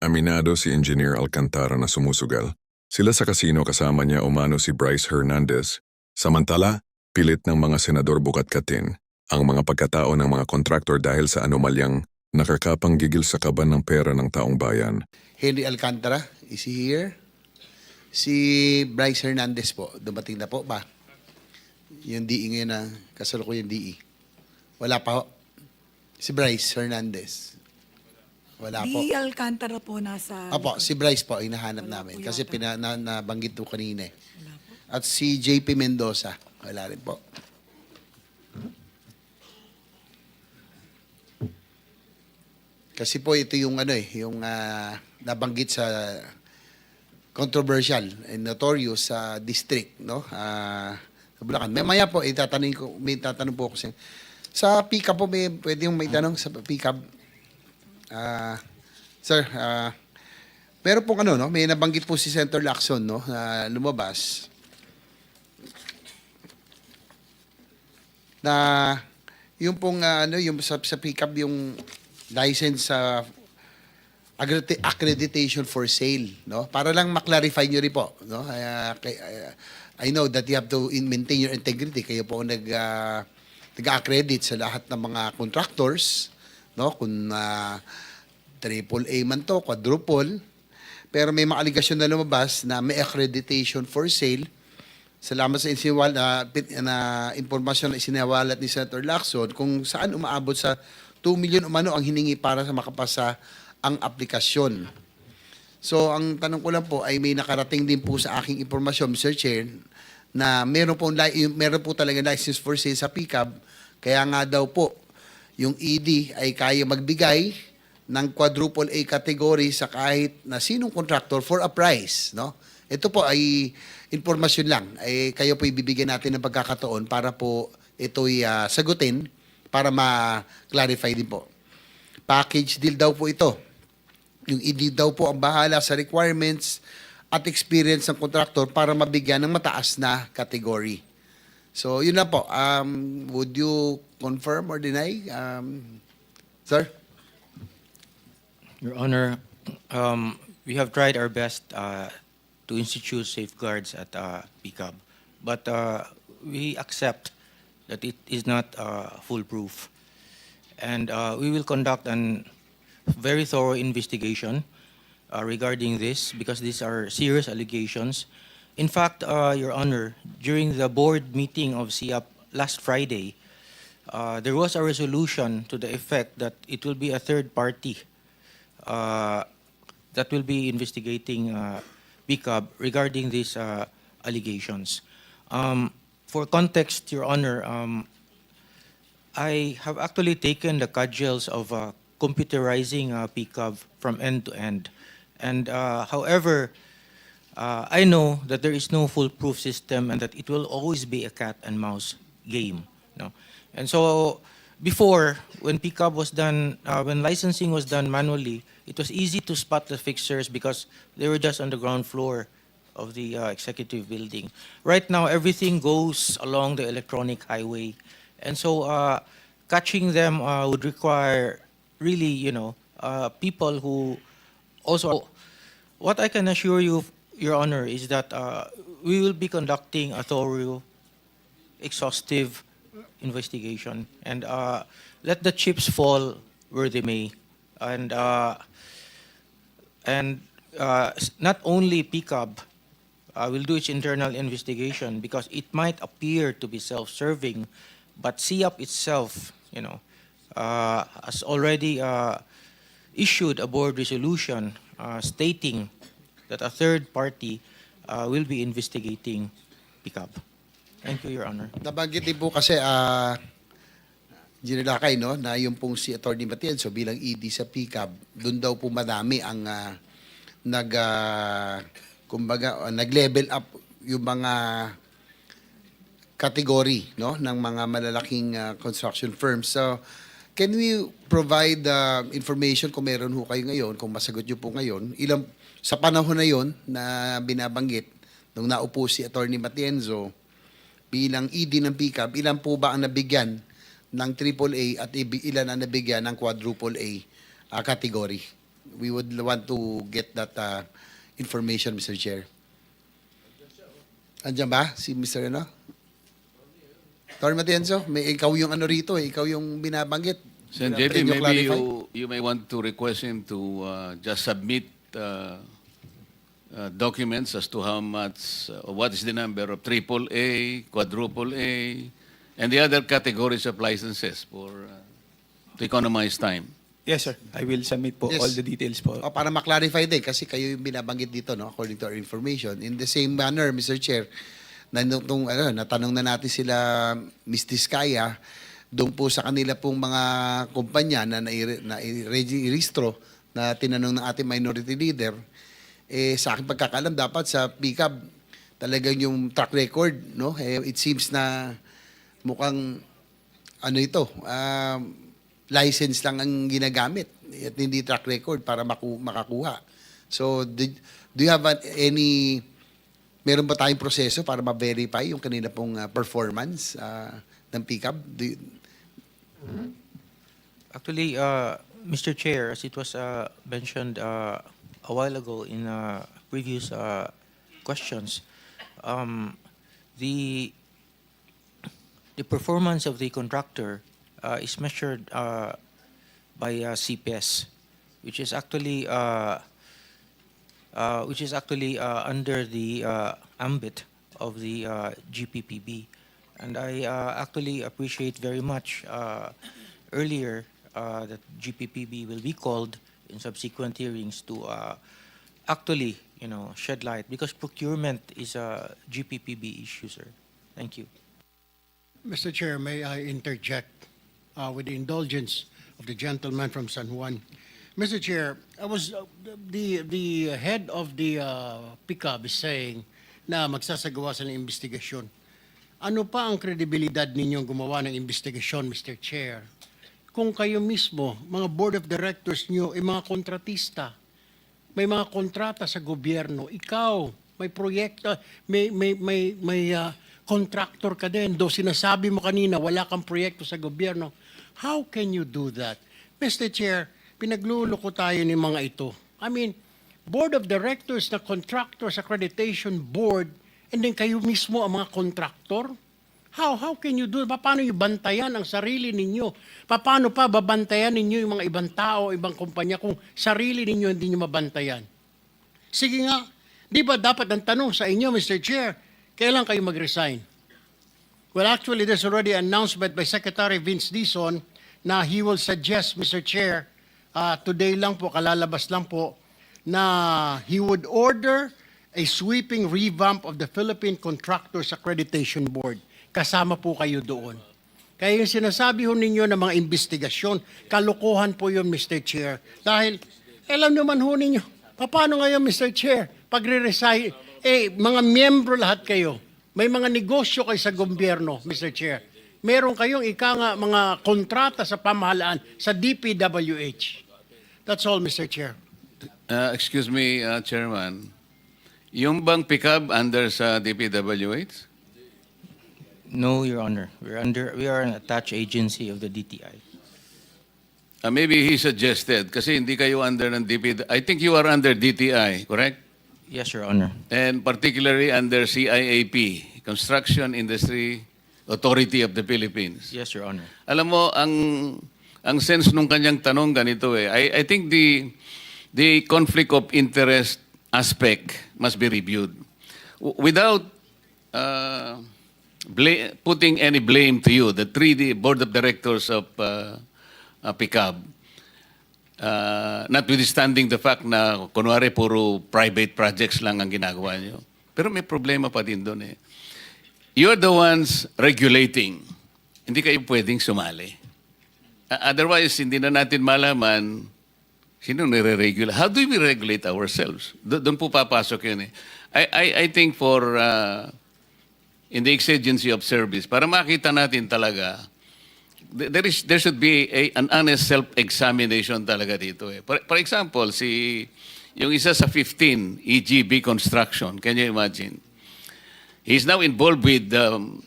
Aminado si Engineer Alcantara na sumusugal. Sila sa kasino kasama niya umano si Bryce Hernandez. Samantala, pilit ng mga senador Bukatkatin ang mga pagkatao ng mga kontraktor dahil sa anomalyang nakakapang gigil sa kaban ng pera ng taong bayan. Henry Alcantara, is he here? Si Bryce Hernandez po, dumating na po ba? Yung DE ngayon na kasalukuyan DE. Wala pa ho. Si Bryce Hernandez. Wala po. Di Alcantara po nasa... Apo, si Bryce po, hinahanap Wala namin. po Kasi yata. pina, na, nabanggit po kanina eh. Wala po. At si JP Mendoza, wala rin po. Kasi po ito yung ano eh, yung ah, nabanggit sa controversial and notorious sa district, no? Ah, sa Bulacan. May maya po itatanong ko, may tatanong po ako sa sa pickup po may pwede yung may tanong sa pickup. Ah, sir, ah pero pong ano, no, may nabanggit po si Senator Lacson, no, na lumabas. Na yung pong ah, ano yung sa, sa pickup yung license sa accredita- accreditation for sale no? Para lang ma-clarify nyo rin po no? Kaya- kay- I know that you have to in- maintain your integrity. Kayo po nag ah, nag-accredit sa lahat ng mga contractors no kung ah, triple A man to quadruple pero may mga aligasyon na lumabas na may accreditation for sale Salamat sa insiwal na, na impormasyon na isinawalat ni Senator Lacson kung saan umaabot sa 2 million umano ang hiningi para sa makapasa ang aplikasyon. So, ang tanong ko lang po ay may nakarating din po sa aking impormasyon, Mr. Chair, na meron po, meron po talaga license for sale sa pickup. Kaya nga daw po, yung ED ay kaya magbigay ng quadruple A category sa kahit na sinong contractor for a price, no? Ito po ay informasyon lang. Ay kayo po ibibigyan natin ng pagkakataon para po ito'y ah, sagutin para ma-clarify din po. Package deal daw po ito. Yung ED daw po ang bahala sa requirements at experience ng contractor para mabigyan ng mataas na category. So, yun lang po. Um, would you confirm or deny? Um, sir? Your Honor, um, we have tried our best uh, to institute safeguards at uh, PCAB, but uh, we accept that it is not uh, foolproof. And uh, we will conduct an very thorough investigation uh, regarding this because these are serious allegations. In fact, uh, Your Honor, during the board meeting of SIAP last Friday, uh, there was a resolution to the effect that it will be a third party uh, that will be investigating uh, BCAB regarding these uh, allegations. Um, for context, Your Honor, um, I have actually taken the cudgels of uh, computerizing uh, PCAB from end to end. And uh, however, uh, I know that there is no foolproof system and that it will always be a cat and mouse game. No? And so before, when PCAB was done, uh, when licensing was done manually, it was easy to spot the fixtures because they were just on the ground floor of the uh, executive building. Right now, everything goes along the electronic highway. And so uh, catching them uh, would require really, you know, uh, people who also what I can assure you, Your Honor, is that uh, we will be conducting a thorough, exhaustive investigation and uh, let the chips fall where they may. And uh, and uh, not only PCAB uh, will do its internal investigation because it might appear to be self-serving, but CIAP itself, you know, uh, has already uh, issued a board resolution uh, stating that a third party uh, will be investigating PCAB. Thank you, Your Honor. Nabanggit din po kasi, Ginilakay, no, na yung pong si Atty. Matienzo bilang ED sa PCAB, doon daw po madami ang ah, nag, ah, kumbaga, ah, nag-level up yung mga category no ng mga malalaking ah, construction firms. So, can we provide ah, information kung meron ho kayo ngayon, kung masagot niyo po ngayon, ilang sa panahon na yon na binabanggit nung naupo si Attorney Matienzo bilang ED ng PCAB, ilan po ba ang nabigyan ng AAA at ilan ang nabigyan ng quadruple A ah, category? we would want to get that uh, information, Mr. Chair. Andiyan ba si Mr. ano? Tor Matienzo, may ikaw yung ano rito eh, ikaw yung binabanggit. Sen. Nyo maybe clarify? you, you may want to request him to uh, just submit uh, uh, documents as to how much, uh, what is the number of triple A, quadruple A, and the other categories of licenses for, uh, to economize time. Yes, sir. I will submit po Yes. all the details po. O, para ma-clarify din, kasi kayo yung binabanggit dito, no, according to our information. In the same manner, Mr. Chair, na nung, nung, ano, natanong na natin sila, Ms. Diskaya, doon po sa kanila pong mga kumpanya na nai-registro na tinanong ng ating minority leader, eh, sa aking pagkakalam, dapat sa PICAB, talagang yung track record, no? Eh, it seems na mukhang ano ito, um, license lang ang ginagamit at hindi track record para maku- makakuha. So, do, do you have an- any, meron ba tayong proseso para ma-verify yung kanila pong uh, performance uh, ng pickup? Do you- Actually, uh, Mr. Chair, as it was uh, mentioned uh, a while ago in uh, previous uh, questions, um, the the performance of the contractor uh, is measured uh, by uh, CPS, which is actually uh, uh, which is actually uh, under the uh, ambit of the uh, GPPB. And I uh, actually appreciate very much uh, earlier uh, that GPPB will be called in subsequent hearings to uh, actually, you know, shed light because procurement is a GPPB issue, sir. Thank you. Mr. Chair, may I interject uh, with the indulgence of the gentleman from San Juan? Mr. Chair, I was, uh, the, the head of the uh, PICAB is saying na magsasagawa sa ng investigasyon. Ano pa ang kredibilidad ninyong gumawa ng investigasyon, Mr. Chair? Kung kayo mismo, mga board of directors nyo, ay mga kontratista, may mga kontrata sa gobyerno, ikaw, may proyekto, may, may, may, may ah, contractor ka din, do sinasabi mo kanina, wala kang proyekto sa gobyerno. How can you do that? Mr. Chair, pinagluloko tayo ni mga ito. I mean, Board of Directors na Contractors Accreditation Board, and then kayo mismo ang mga contractor? How how can you do? Paano niyo bantayan ang sarili ninyo? Paano pa babantayan ninyo yung mga ibang tao, ibang kumpanya kung sarili ninyo hindi niyo mabantayan? Sige nga, di ba dapat ang tanong sa inyo, Mr. Chair, kailan kayo mag-resign? Well, actually, there's already an announcement by Secretary Vince Dizon na he will suggest, Mr. Chair, uh, today lang po, kalalabas lang po, na he would order a sweeping revamp of the Philippine Contractors Accreditation Board. Kasama po kayo doon. Kaya yung sinasabi ho ninyo ng mga investigasyon, kalokohan po yun, Mr. Chair. Dahil, alam naman ho ninyo, paano ngayon, Mr. Chair, pag resign eh, mga miyembro lahat kayo, may mga negosyo kayo sa gobyerno, Mr. Chair. Meron kayong ika nga mga kontrata sa pamahalaan sa DPWH. That's all, Mr. Chair. Uh, excuse me, uh, Chairman. Yung bang pickup under sa DPWH? No, Your Honor. We're under we are an attached agency of the DTI. Uh, maybe he suggested, kasi hindi kayo under ng DP, I think you are under DTI, correct? Yes, Your Honor. And particularly under CIAP, Construction Industry Authority of the Philippines. Yes, Your Honor. Alam mo, ang ang sense nung kanyang tanong ganito eh. I, I think the the conflict of interest aspect must be reviewed. W- without uh, bla- putting any blame to you, the three the board of directors of uh, uh, PICAB, uh, notwithstanding the fact na kunwari puro private projects lang ang ginagawa nyo. Pero may problema pa din doon eh. You're the ones regulating. Hindi kayo pwedeng sumali. Uh, otherwise, hindi na natin malaman sino nire-regulate. How do we regulate ourselves? Do- doon po papasok yun eh. I, I, I think for uh, in the exigency of service, para makita natin talaga, th- there is there should be a, an honest self-examination talaga dito eh. For, for example, si yung isa sa 15 EGB construction, can you imagine? He's now involved with um,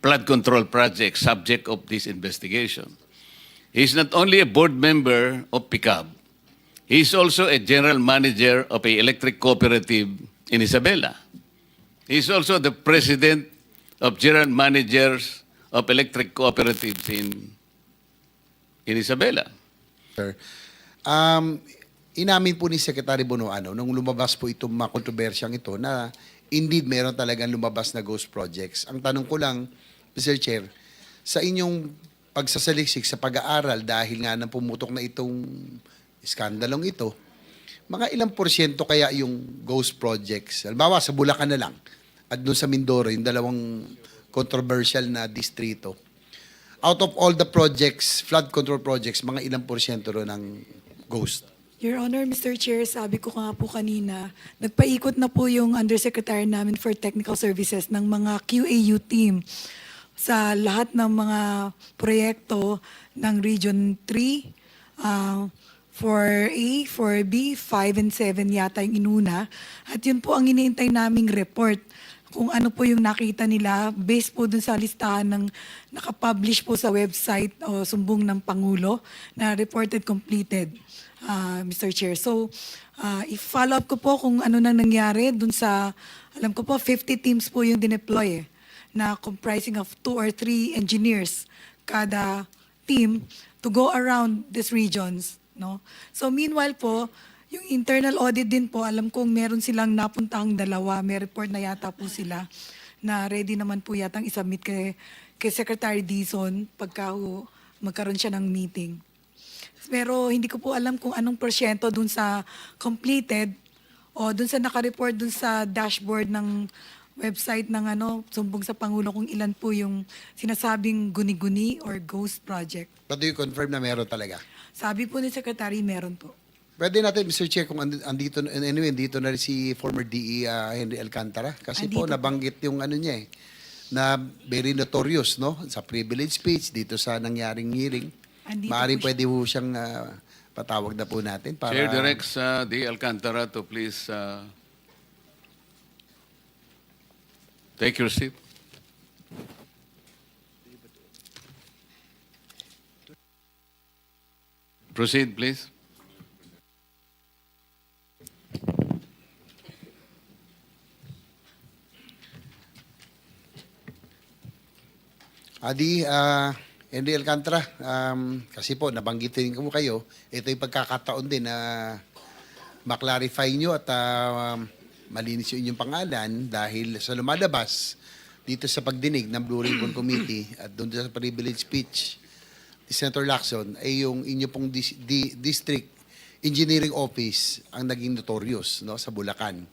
flood control project subject of this investigation. He's not only a board member of PICAB, He's also a general manager of a electric cooperative in Isabela. He's also the president of general managers of electric cooperatives in in Isabela. Sir. Um, inamin po ni Secretary Bonoano nung lumabas po itong mga kontrobersyang ito na indeed meron talagang lumabas na ghost projects. Ang tanong ko lang, Mr. Chair, sa inyong pagsasaliksik sa pag-aaral dahil nga nang pumutok na itong skandalong ito, mga ilang porsyento kaya yung ghost projects? Halimbawa, sa Bulacan na lang at doon sa Mindoro, yung dalawang controversial na distrito out of all the projects, flood control projects, mga ilang porsyento ro ng ghost? Your Honor, Mr. Chair, sabi ko nga po kanina, nagpaikot na po yung Undersecretary namin for Technical Services ng mga QAU team sa lahat ng mga proyekto ng Region 3, uh, 4A, 4B, 5 and 7 yata yung inuna. At yun po ang iniintay naming report kung ano po yung nakita nila based po dun sa listahan ng nakapublish po sa website o sumbong ng Pangulo na reported completed, uh, Mr. Chair. So, uh, i-follow up ko po kung ano nang nangyari dun sa, alam ko po, 50 teams po yung dineploy eh, na comprising of two or three engineers kada team to go around these regions. No? So meanwhile po, yung internal audit din po, alam kong meron silang napuntahang dalawa, may report na yata po sila na ready naman po yatang isubmit kay, kay Secretary Dizon pagka ho, magkaroon siya ng meeting. Pero hindi ko po alam kung anong porsyento dun sa completed o dun sa nakareport dun sa dashboard ng website ng ano, sumbong sa Pangulo kung ilan po yung sinasabing guni-guni or ghost project. But do you confirm na meron talaga? Sabi po ni Secretary, meron po. Pwede natin, Mr. Chair, kung and- andito, anyway, andito na rin si former DE uh, Henry Alcantara. Kasi po, Andito po. nabanggit yung ano niya eh, na very notorious, no? Sa privilege speech, dito sa nangyaring hearing. Andito Maaaring po siya. pwede po siyang ah, patawag na po natin para... Chair directs uh, the Alcantara to please uh, take your seat. Proceed, please. Adi, ah, Henry Alcantara, um, kasi po, nabanggitin ko kayo, ito yung pagkakataon din na maklarify nyo at ah, malinis yung inyong pangalan dahil sa lumalabas dito sa pagdinig ng Blue Ribbon Committee at doon sa privilege speech ni Senator Lacson ay yung inyo pong dis- di- district engineering office ang naging notorious no sa Bulacan.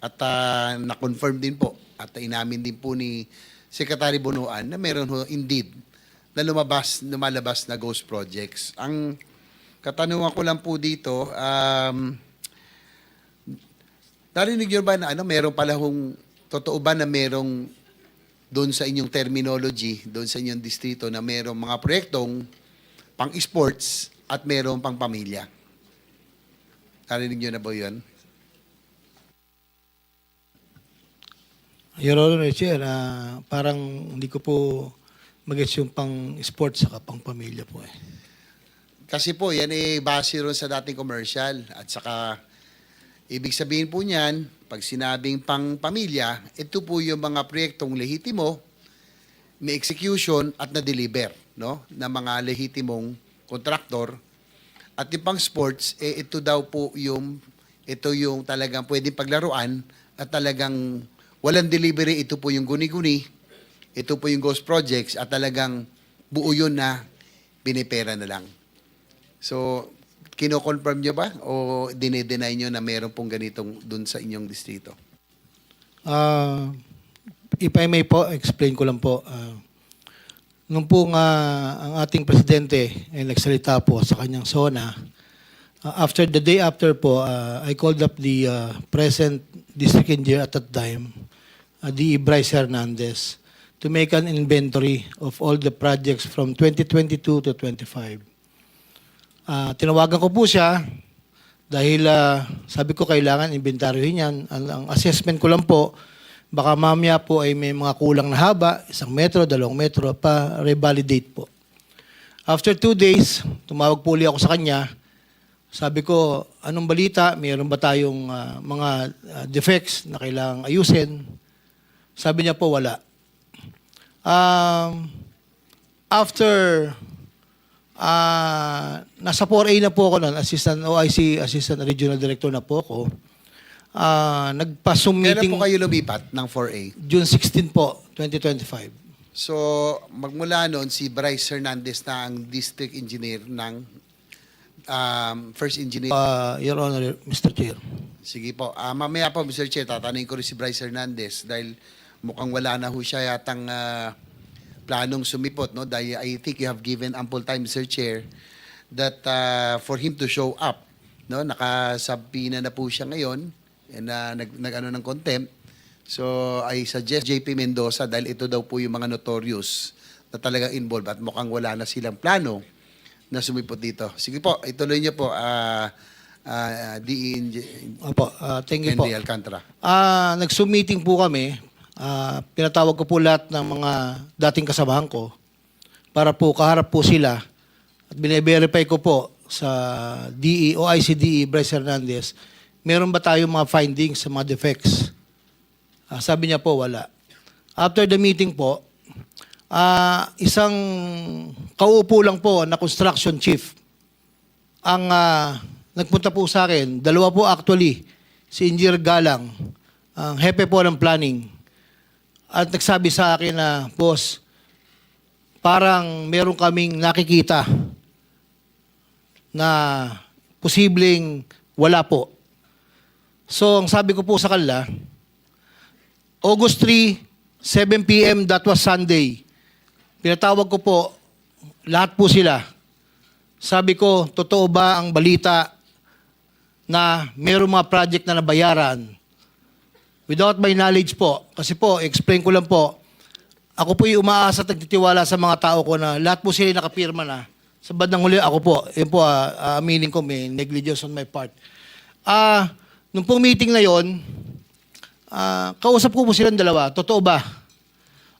At ah, na-confirm din po at inamin din po ni Secretary Bonoan na meron ho indeed na lumabas, lumalabas na ghost projects. Ang katanungan ko lang po dito, um, narinig nyo ba na ano, meron pala hong, totoo ba na merong doon sa inyong terminology, doon sa inyong distrito na merong mga proyektong pang-sports at merong pang-pamilya? Narinig nyo na ba yun? Your Honor, Chair, ah, parang hindi ko po mag-gets yung pang sports saka pang pamilya po eh. Kasi po, yan eh, base ron sa dating commercial. At saka, ibig sabihin po niyan, pag sinabing pang pamilya, ito po yung mga proyektong lehitimo, may execution at na-deliver, no? Na mga lehitimong kontraktor. At yung pang sports, eh, ito daw po yung, ito yung talagang pwedeng paglaruan at talagang walang delivery, ito po yung guni-guni, ito po yung ghost projects at talagang buo yun na pinipera na lang. So, kino-confirm nyo ba o dinideny nyo na meron pong ganitong dun sa inyong distrito? Ah, if I may po, explain ko lang po. ah, nung po nga ang ating presidente ay nagsalita po sa kanyang SONA, ah, after the day after po, ah, I called up the ah, present district engineer at that time, uh, the Bryce Hernandez, to make an inventory of all the projects from 2022 to 25. Ah, tinawagan ko po siya dahil ah, sabi ko kailangan inventaryohin yan. Ang, ang assessment ko lang po, baka mamaya po ay may mga kulang na haba, isang metro, dalawang metro, pa revalidate po. After two days, tumawag po ulit ako sa kanya Sabi ko, anong balita? Mayroon ba tayong ah, mga ah, defects na kailangang ayusin? Sabi niya po, wala. Um, after ah nasa 4A na po ako noon, Assistant OIC, Assistant Regional Director na po ako. Ah, nagpa-Zoom Kailan meeting po kayo lumipat ng 4A? June 16 po, 2025. So, magmula noon, si Bryce Hernandez na ang district engineer ng um, first engineer. Ah, Your Honor, Mr. Chair. Sige po. Ah, mamaya po, Mr. Chair, tatanungin ko rin si Bryce Hernandez dahil mukhang wala na ho siya yatang ah, planong sumipot. No? Dahil I think you have given ample time, Mr. Chair, that ah, for him to show up. No? Nakasabina na po siya ngayon and ah, nag, nag ano ng contempt. So, I suggest JP Mendoza dahil ito daw po yung mga notorious na talaga involved at mukhang wala na silang plano na sumipot dito. Sige po, ituloy niyo po, ah, ah, DE Eng- Opo, ah, thank you po. Henry Alcantara. Ah, nag-Zoom meeting po kami. Ah, pinatawag ko po lahat ng mga dating kasamahan ko para po kaharap po sila at bine-verify ko po sa DE o ICDE Bryce Hernandez, meron ba tayong mga findings sa mga defects? Ah, sabi niya po wala. After the meeting po, ah, isang kauupo lang po na construction chief ang ah, nagpunta po sa akin, dalawa po actually, si Engineer Galang, ang hepe po ng planning, at nagsabi sa akin na, boss, parang meron kaming nakikita na posibleng wala po. So, ang sabi ko po sa kanila, August 3, 7 p.m., that was Sunday. Pinatawag ko po, lahat po sila. Sabi ko, totoo ba ang balita na mayroong mga project na nabayaran? Without my knowledge po, kasi po, explain ko lang po, ako po yung umaasa at nagtitiwala sa mga tao ko na lahat po sila nakapirma na. Sa bandang huli, ako po, yun po, ah, aminin ko, may negligence on my part. Ah, nung pong meeting na yon, ah, kausap ko po silang dalawa, totoo ba?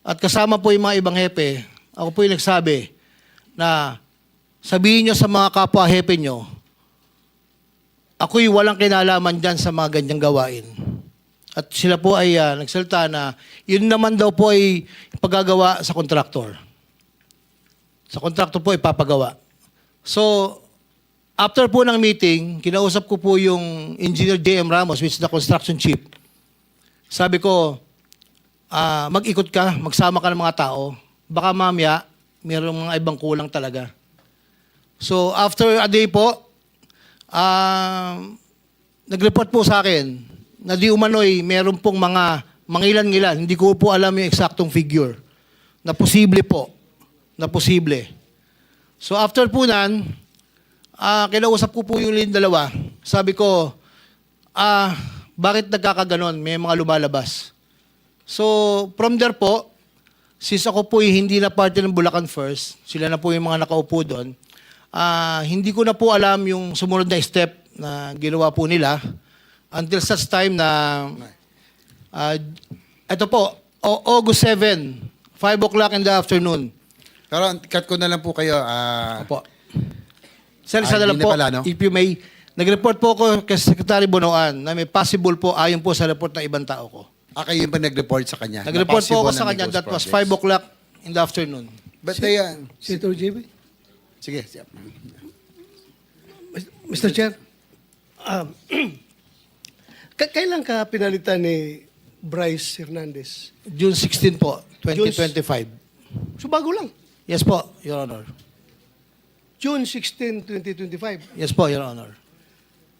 At kasama po yung mga ibang hepe, ako po yung nagsabi na sabihin nyo sa mga kapwa hepe nyo, ako'y walang kinalaman dyan sa mga ganyang gawain. At sila po ay ah, nagsalita na yun naman daw po ay pagagawa sa kontraktor. Sa kontraktor po ipapagawa. So, after po ng meeting, kinausap ko po yung Engineer J.M. Ramos, which is the construction chief. Sabi ko, ah, mag-ikot ka, magsama ka ng mga tao. Baka mamaya, mayroong mga ibang kulang talaga. So, after a day po, ah, nag-report po sa akin na di umano'y meron pong mga mangilan-ngilan. Hindi ko po alam yung eksaktong figure. Na posible po. Na posible. So after po nan, ah kinausap ko po yung dalawa. Sabi ko, ah, bakit nagkakaganon? May mga lumalabas. So from there po, since ako po hindi na parte ng Bulacan First, sila na po yung mga nakaupo doon, ah, hindi ko na po alam yung sumunod na step na ginawa po nila until such time na ah, ito po, O- August 7, 5 o'clock in the afternoon. Pero cut ko na lang po kayo. ah, Opo. Sir, Ah, isa na lang po, na pala, no? if you may, nag-report po ako kay Secretary Bonoan na may possible po ayon po sa report ng ibang tao ko. ah, kayo yung pa nag-report sa kanya. na Nag-report po ako sa na kanya, that ghost was projects. 5 o'clock in the afternoon. But they, ah, Senator JB? sige. Mr. Chair, um, ka- kailan ka pinalitan ni Bryce Hernandez? June 16 po, 2025. So bago lang. Yes po, Your Honor. June 16, 2025. Yes po, Your Honor.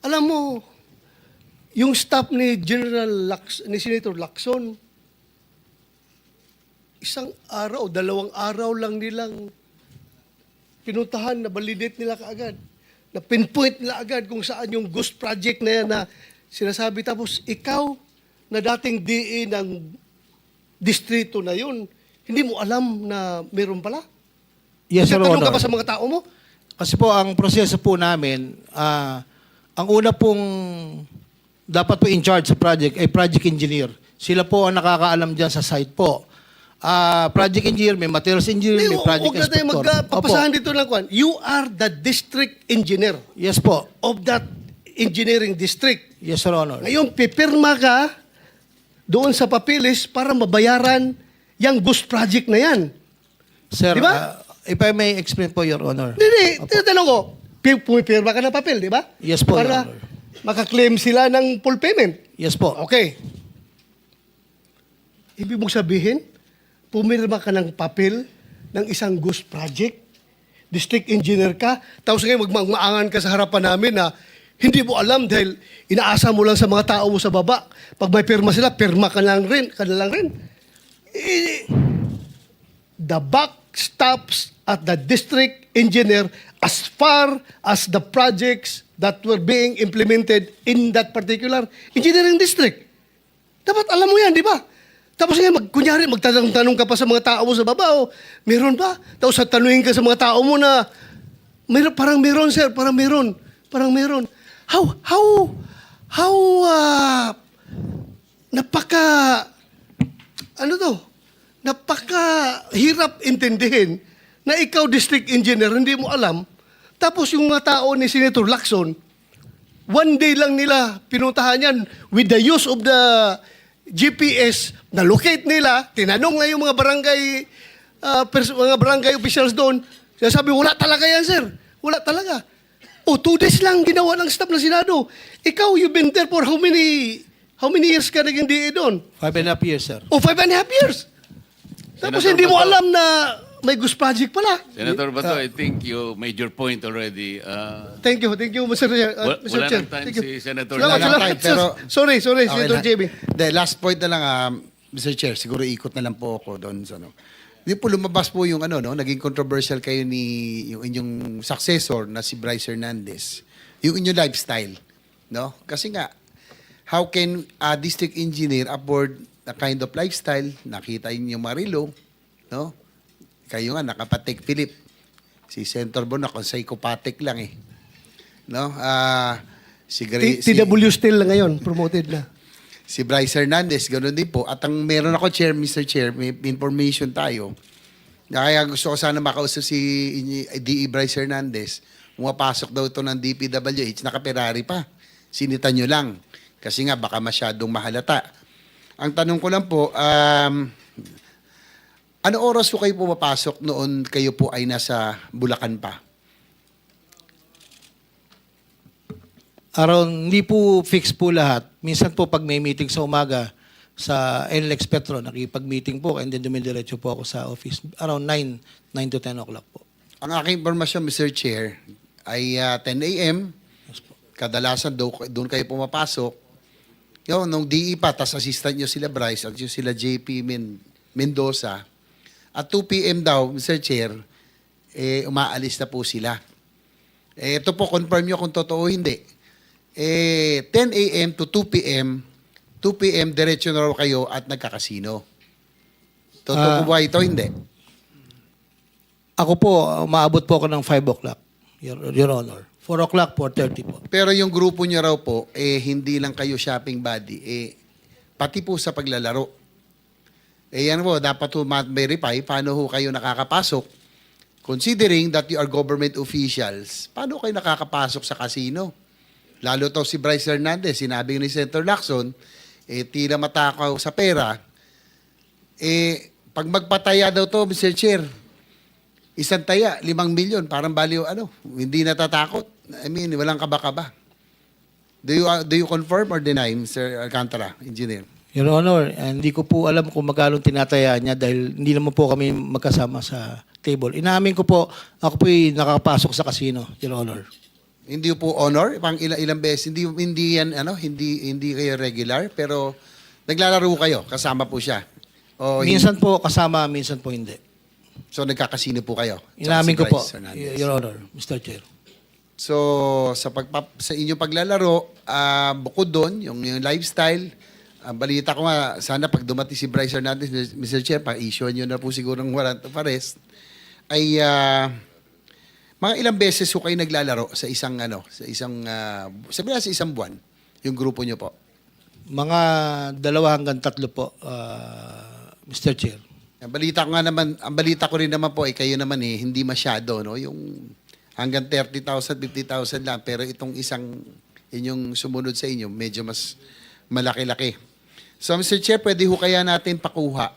Alam mo, yung staff ni General Lax, ni Senator Lacson, isang araw, dalawang araw lang nilang pinuntahan na validate nila kaagad. Na pinpoint nila agad kung saan yung ghost project na yan na sinasabi. Tapos ikaw na dating DE ng distrito na yun, hindi mo alam na meron pala? Yes, Nagtatanong Honor. ka ba sa mga tao mo? Kasi po ang proseso po namin, ah, ang una pong dapat po in charge sa project ay project engineer. Sila po ang nakakaalam dyan sa site po. ah, project engineer, may materials engineer, Hindi, may project huwag na tayo inspector. magpapasahan dito ng kwan. You are the district engineer Yes po. of that engineering district. Yes, Your Honor. Ngayon, pipirma ka doon sa papilis para mabayaran yung ghost project na yan. Sir, Di ba? ah, if I may explain po, Your Honor. Hindi, tinatanong ko, pi- pumipirma ka ng papel, di ba? Yes po, Your Para Honor. makaklaim sila ng full payment. Yes po. Okay. Ibig mong sabihin, pumirma ka ng papel ng isang ghost project, district engineer ka, tapos ngayon magmamaangan ka sa harapan namin na hindi mo alam dahil inaasa mo lang sa mga tao mo sa baba. Pag may pirma sila, pirma ka lang rin. Ka lang rin. Eh, the buck stops at the district engineer as far as the projects that were being implemented in that particular engineering district. Dapat alam mo yan, di ba? Tapos ngayon, mag, kunyari, magtanong-tanong ka pa sa mga tao mo sa baba, o, meron ba? Tapos tanungin ka sa mga tao mo na, meron, parang meron, sir, parang meron, parang meron. How, how, how, ah, napaka, ano to, napaka hirap intindihin na ikaw district engineer, hindi mo alam. Tapos yung mga tao ni Senator Lacson, one day lang nila pinuntahan yan with the use of the GPS, na-locate nila, tinanong na yung mga barangay, pers- mga barangay officials doon, sabi, wala talaga yan, sir. Wala talaga. O, two days lang ginawa ng staff ng Senado. Ikaw, you've been there for how many, how many years ka naging DA doon? Five and a half years, sir. O, five and a half years. Tapos Senator hindi mo Bato. alam na may Ghost Project pala. Senator Bato, I think you made your point already. Uh, Thank you, thank you, Mr. Uh, Mr. wala Chair. nang time Thank you. si Senator Salamat, Wala salamat, time, pero-. Sorry, sorry, Okay Senator na. JB. The last point na lang, um, Mr. Chair, siguro ikot na lang po ako doon sa ano. Hindi po lumabas po yung ano, no, naging controversial kayo ni yung inyong successor na si Bryce Hernandez. Yung inyong lifestyle, no? Kasi nga, how can a district engineer afford the kind of lifestyle? Nakita yun yung Marilo, no? Kayo nga, nakapatek Philip. Si Senator Bon, ako psychopathic lang eh. No? Ah, si, Gray, T- TW still ngayon, promoted na. Si Bryce Hernandez, ganoon din po. At ang meron ako, Chair, Mr. Chair, may information tayo. Kaya gusto ko sana makausap si DE Bryce Hernandez. Pumapasok daw ito ng DPWH, naka-Ferrari pa. Sinita nyo lang. Kasi nga, baka masyadong mahalata. Ang tanong ko lang po, um, ano oras po kayo pumapasok noon kayo po ay nasa Bulacan pa? Around, hindi po fix po lahat. Minsan po pag may meeting sa umaga sa NLEX Petro, nakipag-meeting po and then dumidiretso po ako sa office. Around 9, 9 to 10 o'clock po. Ang aking informasyon, Mr. Chair, ay ah, 10 a.m. Kadalasan do, doon kayo pumapasok. Yun, nung DE pa, tas assistant nyo sila Bryce at yung sila JP Men- Mendoza. At 2 p.m. daw, Mr. Chair, eh, umaalis na po sila. Eh, ito po, confirm nyo kung totoo hindi. Eh, 10 a.m. to 2 p.m., 2 p.m. diretso na raw kayo at nagkakasino. Totoo Ah. po ba ito? Hindi. Ako po, umaabot po ako ng 5 o'clock, Your, Your Honor. 4 o'clock, 4.30 po. Pero yung grupo niyo raw po, eh, hindi lang kayo shopping body, eh, pati po sa paglalaro. Eh, yan po, dapat po ma-verify paano ho kayo nakakapasok. Considering that you are government officials, paano kayo nakakapasok sa casino? Lalo to si Bryce Hernandez, sinabi ni Senator Lacson, eh, tila matakaw sa pera. Eh, pag magpataya daw to, Mr. Chair, isang taya, limang milyon, parang baliw, ano, hindi natatakot. I mean, walang kaba-kaba. Do you, uh, do you confirm or deny, Mr. Alcantara, engineer? Your Honor, hindi ko po alam kung magkano tinataya niya dahil hindi naman po kami magkasama sa table. Inamin ko po, ako po nakakapasok sa casino, Your Honor. Hindi po honor, pang ilang, ilang beses, hindi, hindi yan, ano, hindi, hindi kayo regular, pero naglalaro kayo, kasama po siya. O, Minsan po kasama, minsan po hindi. so nagkakasino po kayo. Inamin si ko po, Hernandez. Your Honor, Mr. Chair. So, sa pagpap sa inyong paglalaro, ah, bukod doon, yung, yung lifestyle, ang balita ko nga, sana pag dumating si Bryce Hernandez, Mr. Chair, pa-issue nyo na po siguro ng warrant of arrest, ay ah, mga ilang beses ko kayo naglalaro sa isang, ano, sa isang, uh, sabi na sa isang buwan, yung grupo nyo po. Mga dalawa hanggang tatlo po, ah, Mr. Chair. Ang balita ko nga naman, ang balita ko rin naman po, eh, kayo naman eh, hindi masyado, no? Yung hanggang 30,000, 50,000 lang, pero itong isang inyong sumunod sa inyo, medyo mas malaki-laki. So, Mr. Chair, pwede ho kaya natin pakuha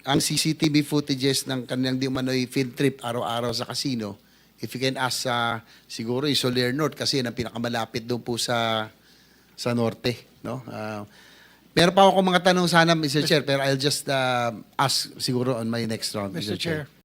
ang CCTV footages ng kanilang di umano'y field trip araw-araw sa casino. If you can ask sa siguro yung Soler North kasi yun ang pinakamalapit doon po sa sa norte, no? Ah, meron pa ako mga tanong sana Mr. Chair, pero I'll just uh, ask siguro on my next round. Mr. Chair.